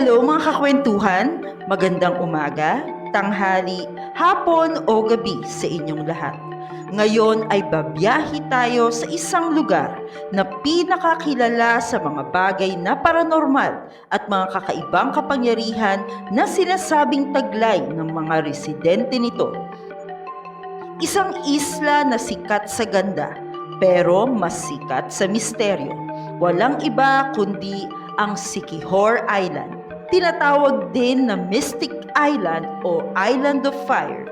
Hello mga kakwentuhan, magandang umaga, tanghali, hapon o gabi sa inyong lahat. Ngayon ay babiyahi tayo sa isang lugar na pinakakilala sa mga bagay na paranormal at mga kakaibang kapangyarihan na sinasabing taglay ng mga residente nito. Isang isla na sikat sa ganda pero mas sikat sa misteryo. Walang iba kundi ang Sikihor Island. Tinatawag din na Mystic Island o Island of Fire.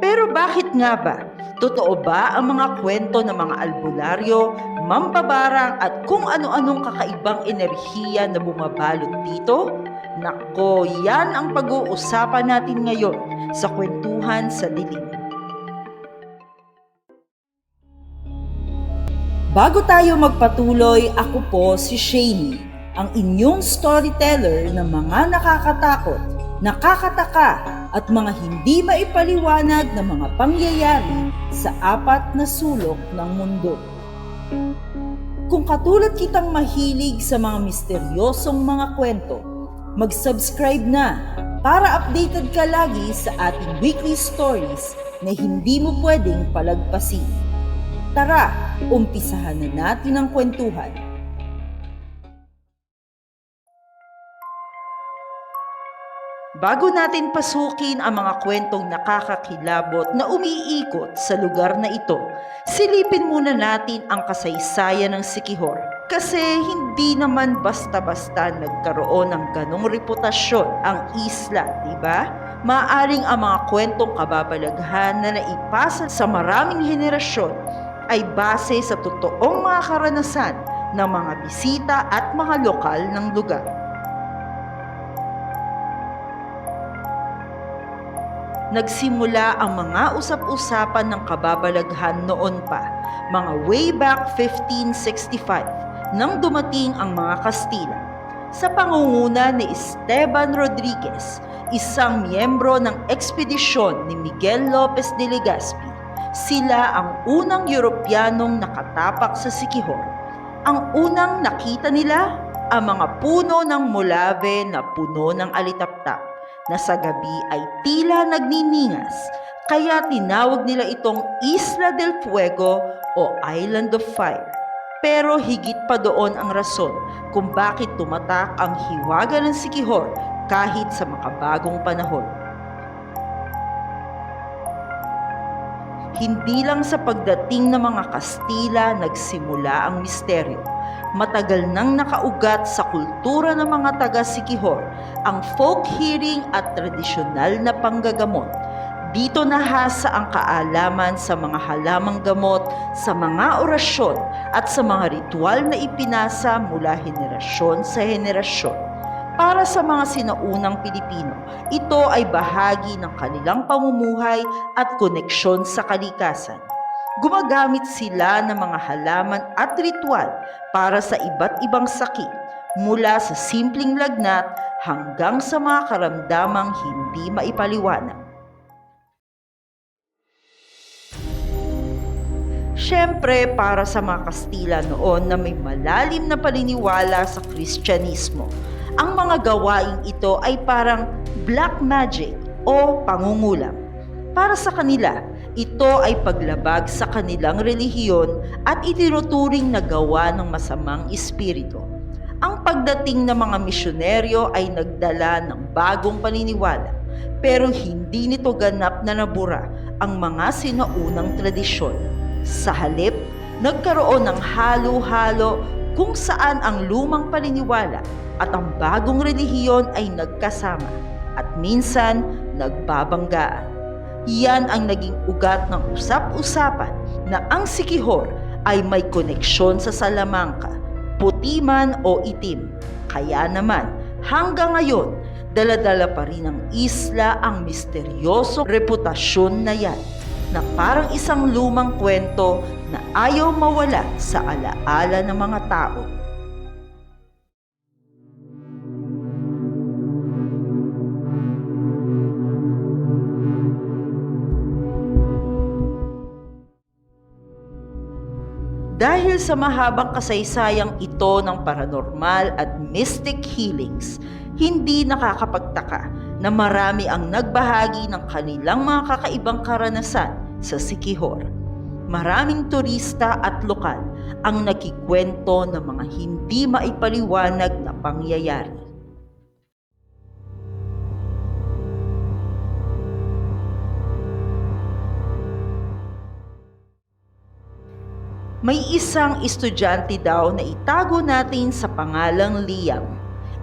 Pero bakit nga ba? Totoo ba ang mga kwento ng mga albularyo, mambabarang at kung ano-anong kakaibang enerhiya na bumabalot dito? Nako, yan ang pag-uusapan natin ngayon sa Kwentuhan sa Dilim. Bago tayo magpatuloy, ako po si Shani, ang inyong storyteller ng mga nakakatakot, nakakataka at mga hindi maipaliwanag na mga pangyayari sa apat na sulok ng mundo. Kung katulad kitang mahilig sa mga misteryosong mga kwento, mag-subscribe na para updated ka lagi sa ating weekly stories na hindi mo pwedeng palagpasin. Tara, umpisahan na natin ang kwentuhan. Bago natin pasukin ang mga kwentong nakakakilabot na umiikot sa lugar na ito, silipin muna natin ang kasaysayan ng Sikihor. Kasi hindi naman basta-basta nagkaroon ng ganong reputasyon ang isla, di ba? Maaring ang mga kwentong kababalaghan na naipasa sa maraming henerasyon ay base sa totoong mga karanasan ng mga bisita at mga lokal ng lugar. Nagsimula ang mga usap-usapan ng kababalaghan noon pa, mga way back 1565, nang dumating ang mga Kastila. Sa pangunguna ni Esteban Rodriguez, isang miyembro ng ekspedisyon ni Miguel Lopez de Legazpi, sila ang unang Europeanong nakatapak sa Sikihor. Ang unang nakita nila, ang mga puno ng mulave na puno ng alitaptap na sa gabi ay tila nagniningas, kaya tinawag nila itong Isla del Fuego o Island of Fire. Pero higit pa doon ang rason kung bakit tumatak ang hiwaga ng Sikihor kahit sa makabagong panahon. Hindi lang sa pagdating ng mga Kastila nagsimula ang misteryo. Matagal nang nakaugat sa kultura ng mga taga-Sikihor ang folk hearing at tradisyonal na panggagamot. Dito nahasa ang kaalaman sa mga halamang gamot, sa mga orasyon at sa mga ritual na ipinasa mula henerasyon sa henerasyon. Para sa mga sinaunang Pilipino, ito ay bahagi ng kanilang pamumuhay at koneksyon sa kalikasan. Gumagamit sila ng mga halaman at ritual para sa iba't ibang sakit, mula sa simpleng lagnat hanggang sa mga karamdamang hindi maipaliwanag. Siyempre, para sa mga Kastila noon na may malalim na paniniwala sa Kristyanismo, ang mga gawaing ito ay parang black magic o pangungulam. Para sa kanila, ito ay paglabag sa kanilang relihiyon at itinuturing na gawa ng masamang espiritu. Ang pagdating ng mga misyonaryo ay nagdala ng bagong paniniwala, pero hindi nito ganap na nabura ang mga sinaunang tradisyon. Sa halip, nagkaroon ng halo-halo kung saan ang lumang paniniwala at ang bagong relihiyon ay nagkasama at minsan nagbabanggaan. Yan ang naging ugat ng usap-usapan na ang Sikihor ay may koneksyon sa Salamanca, puti man o itim. Kaya naman, hanggang ngayon, daladala pa rin ng isla ang misteryosong reputasyon na yan na parang isang lumang kwento na ayaw mawala sa alaala ng mga tao. Dahil sa mahabang kasaysayang ito ng paranormal at mystic healings, Hindi nakakapagtaka na marami ang nagbahagi ng kanilang mga kakaibang karanasan sa Sikihor. Maraming turista at lokal ang nakikwento ng mga hindi maipaliwanag na pangyayari. May isang estudyante daw na itago natin sa pangalang Liam.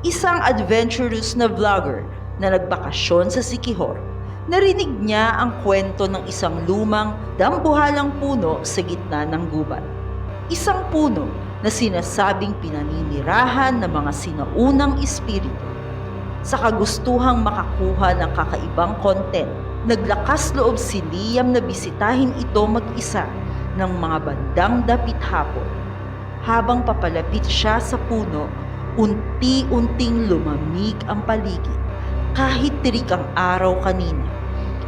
Isang adventurous na vlogger na nagbakasyon sa Sikihor. Narinig niya ang kwento ng isang lumang dambuhalang puno sa gitna ng gubat. Isang puno na sinasabing pinaninirahan ng mga sinaunang espiritu. Sa kagustuhang makakuha ng kakaibang content, naglakas loob si Liam na bisitahin ito mag-isa ng mga bandang dapit hapon. Habang papalapit siya sa puno, unti-unting lumamig ang paligid. Kahit tirik ang araw kanina,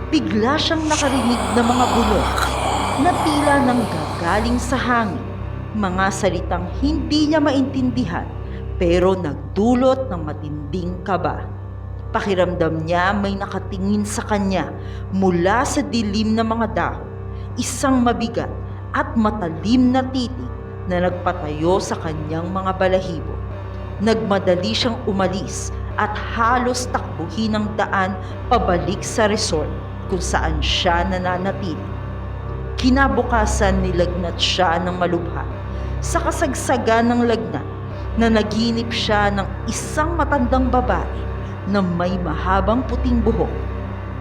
bigla siyang nakarinig ng mga bulong na tila nang gagaling sa hangin. Mga salitang hindi niya maintindihan pero nagdulot ng matinding kaba. Pakiramdam niya may nakatingin sa kanya mula sa dilim ng mga dahon. Isang mabigat at matalim na titig na nagpatayo sa kanyang mga balahibo. Nagmadali siyang umalis at halos takbuhin ang daan pabalik sa resort kung saan siya nananatili. Kinabukasan nilagnat siya ng malubha. Sa kasagsagan ng lagnat, na naginip siya ng isang matandang babae na may mahabang puting buhok.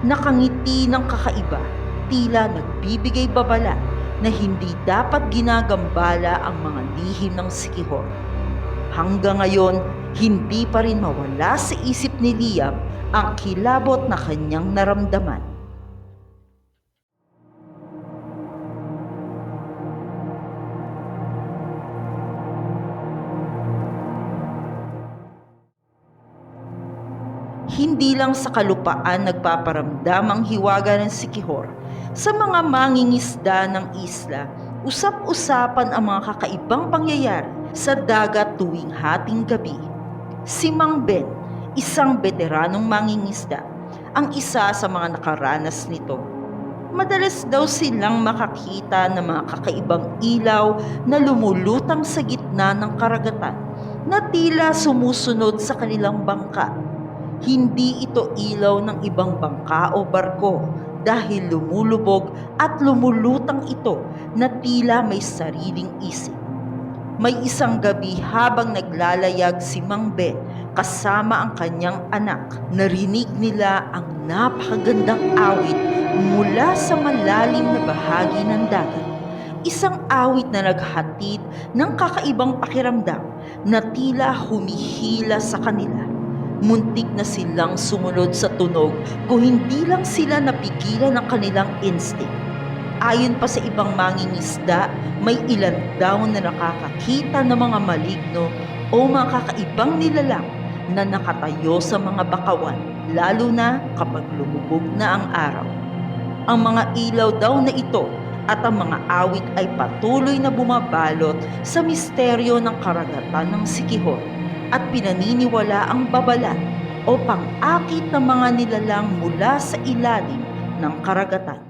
Nakangiti ng kakaiba, tila nagbibigay babala na hindi dapat ginagambala ang mga lihim ng sikihor. Hanggang ngayon, hindi pa rin mawala sa isip ni Liam ang kilabot na kanyang naramdaman. Hindi lang sa kalupaan nagpaparamdam ang hiwaga ng sikihor. Sa mga mangingisda ng isla, usap-usapan ang mga kakaibang pangyayari sa dagat tuwing hating gabi. Si Mang Ben, isang veteranong mangingisda, ang isa sa mga nakaranas nito. Madalas daw silang makakita ng mga kakaibang ilaw na lumulutang sa gitna ng karagatan na tila sumusunod sa kanilang bangka hindi ito ilaw ng ibang bangka o barko dahil lumulubog at lumulutang ito na tila may sariling isip. May isang gabi habang naglalayag si Mang Ben kasama ang kanyang anak, narinig nila ang napakagandang awit mula sa malalim na bahagi ng dagat. Isang awit na naghatid ng kakaibang pakiramdam na tila humihila sa kanila muntik na silang sumunod sa tunog kung hindi lang sila napigilan ng kanilang instinct. Ayon pa sa ibang mangingisda, may ilan daw na nakakakita ng mga maligno o mga kakaibang nilalang na nakatayo sa mga bakawan, lalo na kapag lumubog na ang araw. Ang mga ilaw daw na ito at ang mga awit ay patuloy na bumabalot sa misteryo ng karagatan ng Sikihor at pinaniniwala ang babala o pang-akit ng mga nilalang mula sa ilalim ng karagatan.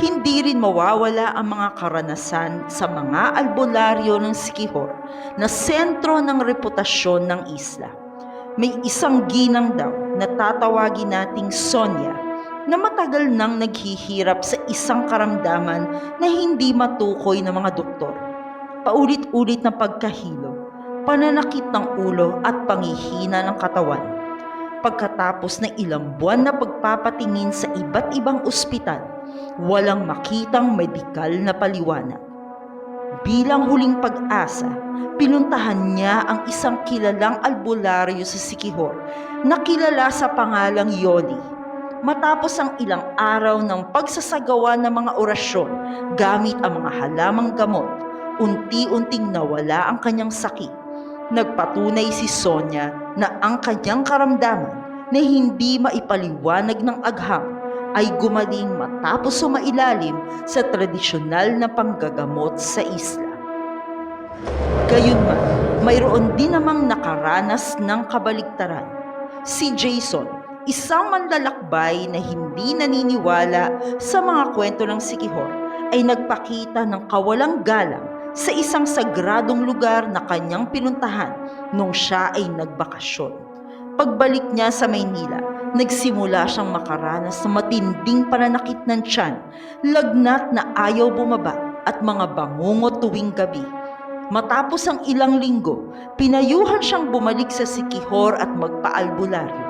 Hindi rin mawawala ang mga karanasan sa mga albularyo ng Sikihor na sentro ng reputasyon ng isla. May isang ginang daw na tatawagin nating Sonia na matagal nang naghihirap sa isang karamdaman na hindi matukoy ng mga doktor. Paulit-ulit na pagkahilo, pananakit ng ulo at pangihina ng katawan. Pagkatapos ng ilang buwan na pagpapatingin sa iba't ibang ospital, walang makitang medikal na paliwanag. Bilang huling pag-asa, pinuntahan niya ang isang kilalang albularyo sa Sikihor na kilala sa pangalang Yoli. Matapos ang ilang araw ng pagsasagawa ng mga orasyon gamit ang mga halamang gamot, unti-unting nawala ang kanyang sakit. Nagpatunay si Sonia na ang kanyang karamdaman na hindi maipaliwanag ng agham ay gumaling matapos sumailalim sa tradisyonal na panggagamot sa isla. Gayunman, mayroon din namang nakaranas ng kabaligtaran. Si Jason, isang manlalakbay na hindi naniniwala sa mga kwento ng Sikihor, ay nagpakita ng kawalang galang sa isang sagradong lugar na kanyang pinuntahan nung siya ay nagbakasyon. Pagbalik niya sa Maynila, nagsimula siyang makaranas ng matinding pananakit ng tiyan, lagnat na ayaw bumaba at mga bangungot tuwing gabi. Matapos ang ilang linggo, pinayuhan siyang bumalik sa Sikihor at magpaalbularyo.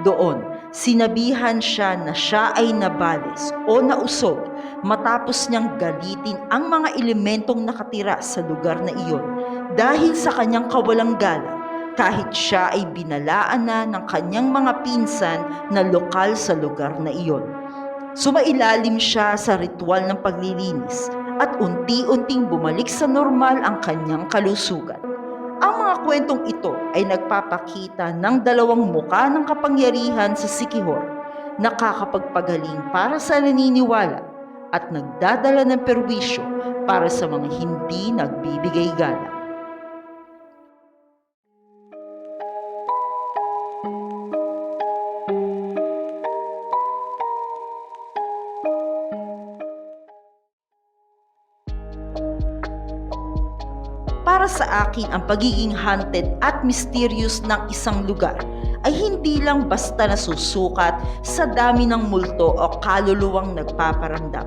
Doon, sinabihan siya na siya ay nabales o nausog matapos niyang galitin ang mga elementong nakatira sa lugar na iyon dahil sa kanyang kawalang galang kahit siya ay binalaan na ng kanyang mga pinsan na lokal sa lugar na iyon. Sumailalim siya sa ritual ng paglilinis at unti-unting bumalik sa normal ang kanyang kalusugan. Ang mga kwentong ito ay nagpapakita ng dalawang muka ng kapangyarihan sa Sikihor, nakakapagpagaling para sa naniniwala at nagdadala ng perwisyo para sa mga hindi nagbibigay galang. Para sa akin, ang pagiging haunted at mysterious ng isang lugar ay hindi lang basta nasusukat sa dami ng multo o kaluluwang nagpaparamdam.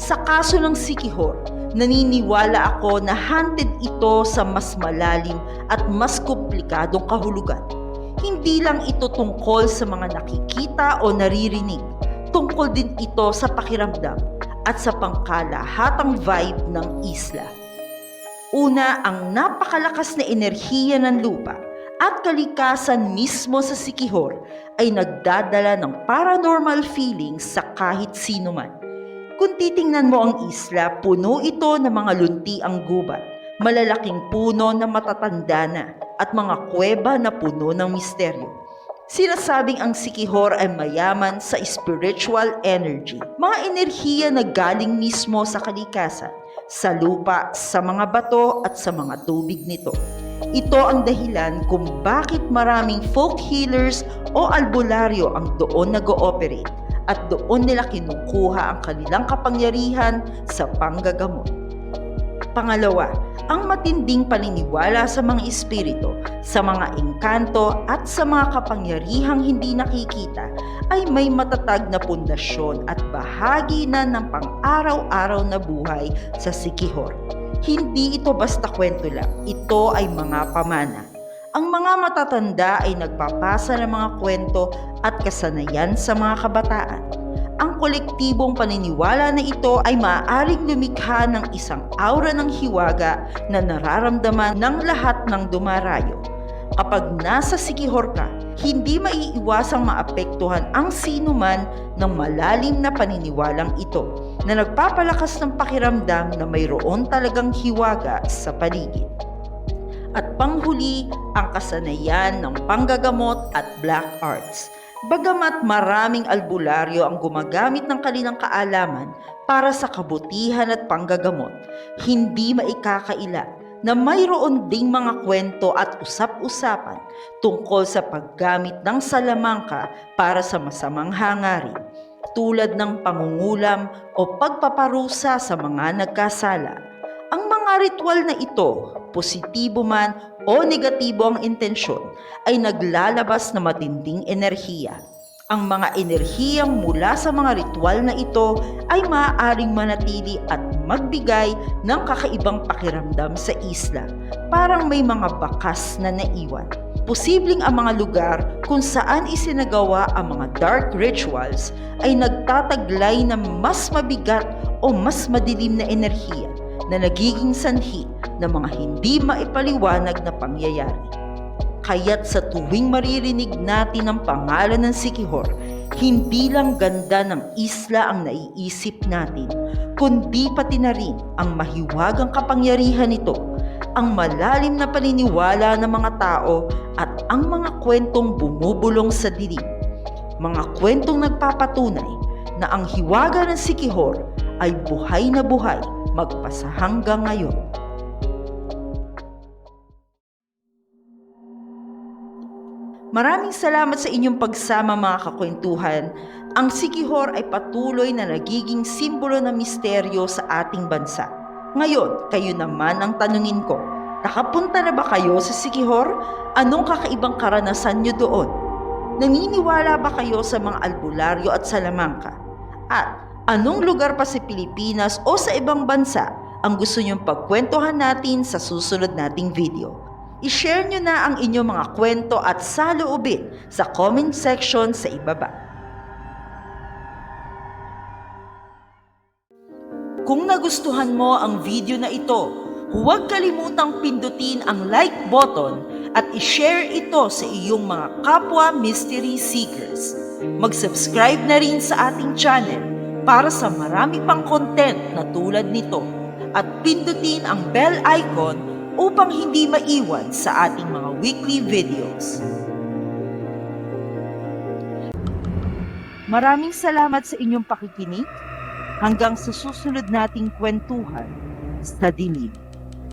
Sa kaso ng Sikihor, naniniwala ako na haunted ito sa mas malalim at mas komplikadong kahulugan. Hindi lang ito tungkol sa mga nakikita o naririnig, tungkol din ito sa pakiramdam at sa pangkalahatang vibe ng isla. Una, ang napakalakas na enerhiya ng lupa at kalikasan mismo sa Sikihor ay nagdadala ng paranormal feelings sa kahit sino man. Kung titingnan mo ang isla, puno ito ng mga lunti ang gubat, malalaking puno na matatanda na, at mga kuweba na puno ng misteryo. Sinasabing ang Sikihor ay mayaman sa spiritual energy, mga enerhiya na galing mismo sa kalikasan, sa lupa, sa mga bato at sa mga tubig nito. Ito ang dahilan kung bakit maraming folk healers o albularyo ang doon nag-ooperate at doon nila kinukuha ang kanilang kapangyarihan sa panggagamot. Pangalawa, ang matinding paniniwala sa mga espiritu, sa mga engkanto at sa mga kapangyarihang hindi nakikita ay may matatag na pundasyon at bahagi na ng pang-araw-araw na buhay sa Sikihor. Hindi ito basta kwento lang, ito ay mga pamana. Ang mga matatanda ay nagpapasa ng mga kwento at kasanayan sa mga kabataan ang kolektibong paniniwala na ito ay maaaring lumikha ng isang aura ng hiwaga na nararamdaman ng lahat ng dumarayo. Kapag nasa sikihor ka, hindi maiiwasang maapektuhan ang sino man ng malalim na paniniwalang ito na nagpapalakas ng pakiramdam na mayroon talagang hiwaga sa paligid. At panghuli, ang kasanayan ng panggagamot at black arts – Bagamat maraming albularyo ang gumagamit ng kanilang kaalaman para sa kabutihan at panggagamot, hindi maikakaila na mayroon ding mga kwento at usap-usapan tungkol sa paggamit ng salamangka para sa masamang hangarin, tulad ng pangungulam o pagpaparusa sa mga nagkasala. Ang mga ritual na ito, positibo man o negatibo ang intensyon, ay naglalabas na matinding enerhiya. Ang mga enerhiyang mula sa mga ritual na ito ay maaaring manatili at magbigay ng kakaibang pakiramdam sa isla, parang may mga bakas na naiwan. Posibleng ang mga lugar kung saan isinagawa ang mga dark rituals ay nagtataglay ng mas mabigat o mas madilim na enerhiya na nagiging sanhi ng mga hindi maipaliwanag na pangyayari. Kaya't sa tuwing maririnig natin ang pangalan ng Sikihor, hindi lang ganda ng isla ang naiisip natin, kundi pati na rin ang mahiwagang kapangyarihan nito, ang malalim na paniniwala ng mga tao at ang mga kwentong bumubulong sa dilim. Mga kwentong nagpapatunay na ang hiwaga ng Sikihor ay buhay na buhay magpasa hanggang ngayon. Maraming salamat sa inyong pagsama mga kakwentuhan. Ang Sikihor ay patuloy na nagiging simbolo ng misteryo sa ating bansa. Ngayon, kayo naman ang tanungin ko. Nakapunta na ba kayo sa Sikihor? Anong kakaibang karanasan nyo doon? Naniniwala ba kayo sa mga albularyo at salamangka? At anong lugar pa sa Pilipinas o sa ibang bansa ang gusto nyong pagkwentuhan natin sa susunod nating video? I-share nyo na ang inyong mga kwento at saloobin sa comment section sa ibaba. Kung nagustuhan mo ang video na ito, huwag kalimutang pindutin ang like button at i-share ito sa iyong mga kapwa mystery seekers. Mag-subscribe na rin sa ating channel para sa marami pang content na tulad nito at pindutin ang bell icon upang hindi maiwan sa ating mga weekly videos. Maraming salamat sa inyong pakikinig. Hanggang sa susunod nating kwentuhan sa dilim.